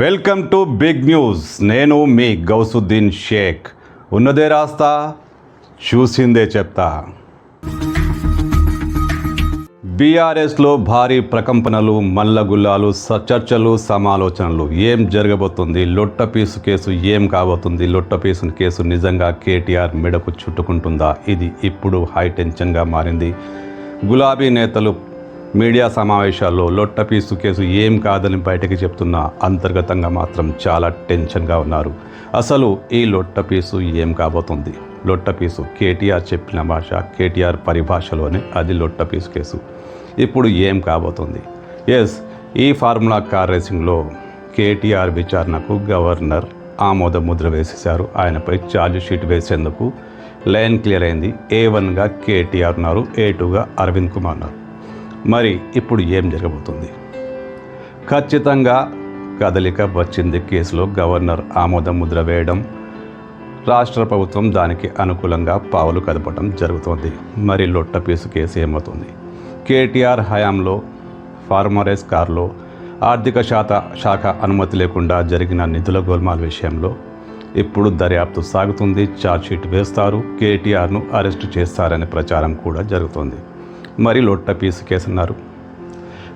Welcome to big news. నేను మీ గౌసుద్దీన్ షేక్. ఉన్నదే రాస్తా చూసిందే చెప్తా. బీఆర్ఎస్లో భారీ ప్రకంపనలు మల్లగుల్లాలు స- చర్చలు సమాలోచనలు. ఏం జరగబోతుంది? లొట్టపీసు కేసు ఏం కాబోతుంది? లొట్టపీసు కేసు నిజంగా కేటీఆర్ మెడకు చుట్టుకుంటుందా? ఇది ఇప్పుడు హై టెన్షన్గా మారింది. గులాబీ నేతలు మీడియా సమావేశాల్లో లొట్టపీసు కేసు ఏం కాదని బయటకు చెప్తున్న అంతర్గతంగా మాత్రం చాలా టెన్షన్గా ఉన్నారు. అసలు ఈ లొట్టపీసు ఏం కాబోతుంది? లొట్టపీసు కేటీఆర్ చెప్పిన భాష కేటీఆర్ పరిభాషలోనే అది లొట్టపీసు కేసు. ఇప్పుడు ఏం కాబోతుంది? ఎస్ ఈ ఫార్ములా కార్ రేసింగ్లో కేటీఆర్ విచారణకు గవర్నర్ ఆమోద ముద్ర వేసేశారు. ఆయనపై ఛార్జ్ షీట్ వేసేందుకు లైన్ క్లియర్ అయింది. ఏ వన్గా కేటీఆర్ ఉన్నారు ఏ టూగా అరవింద్ కుమార్ ఉన్నారు. మరి ఇప్పుడు ఏం జరగబోతుంది? ఖచ్చితంగా కదలిక వచ్చింది కేసులో గవర్నర్ ఆమోద ముద్ర వేయడం రాష్ట్ర ప్రభుత్వం దానికి అనుకూలంగా పావులు కదపడం జరుగుతోంది. మరి లొట్టపీసు కేసు ఏమవుతుంది? కేటీఆర్ హయాంలో ఫార్మరేస్ కార్లో ఆర్థిక శాఖ శాఖ అనుమతి లేకుండా జరిగిన నిధుల గోల్మాల్ విషయంలో ఇప్పుడు దర్యాప్తు సాగుతుంది. ఛార్జ్షీట్ వేస్తారు కేటీఆర్ను అరెస్టు చేస్తారనే ప్రచారం కూడా జరుగుతోంది. మరి లొట్టపీసు కేసు అన్నారు.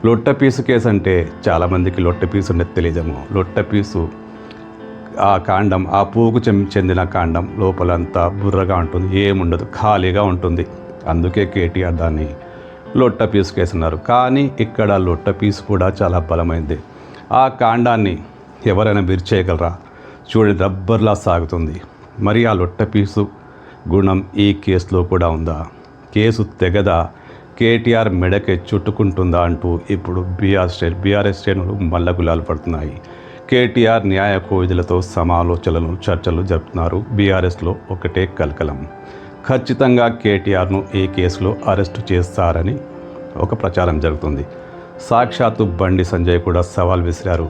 లొట్టపీసు కేసు అంటే చాలామందికి లొట్టపీసు అనేది తెలియదేమో. లొట్టపీసు ఆ కాండం ఆ పువ్వుకు చెందిన కాండం లోపలంతా బుర్రగా ఉంటుంది ఏముండదు ఖాళీగా ఉంటుంది. అందుకే కేటీఆర్ దాన్ని లొట్ట పీసు కేసున్నారు కానీ ఇక్కడ లొట్ట పీసు కూడా చాలా బలమైంది. ఆ కాండాన్ని ఎవరైనా విరిచేయగలరా? చూడండి రబ్బర్లా సాగుతుంది. మరి ఆ లొట్ట పీసు గుణం ఈ కేసులో కూడా ఉందా? కేసు తెగదా? కేటీఆర్ మెడకే చుట్టుకుంటుందా అంటూ ఇప్పుడు బీఆర్ స్టేట్ బీఆర్ఎస్ శ్రేణులు మల్లగులాలు పడుతున్నాయి. కేటీఆర్ న్యాయ కోవిధులతో సమాలోచనలు చర్చలు జరుపుతున్నారు బీఆర్ఎస్లో ఒకటే కలకలం. ఖచ్చితంగా కేటీఆర్ను ఈ కేసులో అరెస్టు చేస్తారని ఒక ప్రచారం జరుగుతుంది. సాక్షాత్తు బండి సంజయ్ కూడా సవాల్ విసిరారు.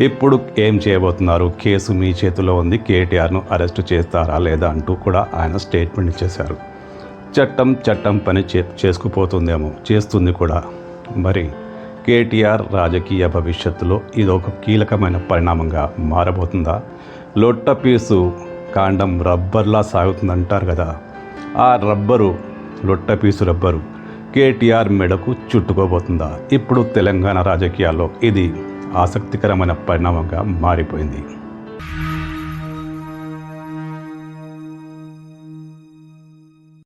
ఇప్పుడు ఏం చేయబోతున్నారు? కేసు మీ చేతిలో ఉంది కేటీఆర్ను అరెస్టు చేస్తారా లేదా అంటూ కూడా ఆయన స్టేట్మెంట్ ఇచ్చేశారు. చట్టం చట్టం పని చే చేసుకుపోతుందేమో. చేస్తుంది కూడా. మరి కేటీఆర్ రాజకీయ భవిష్యత్తులో ఇది ఒక కీలకమైన పరిణామంగా మారబోతుందా? లొట్ట పీసు కాండం రబ్బర్లా సాగుతుందంటారు కదా. ఆ రబ్బరు లొట్ట పీసు రబ్బరు కేటీఆర్ మెడకు చుట్టుకోబోతుందా? ఇప్పుడు తెలంగాణ రాజకీయాల్లో ఇది ఆసక్తికరమైన పరిణామంగా మారిపోయింది.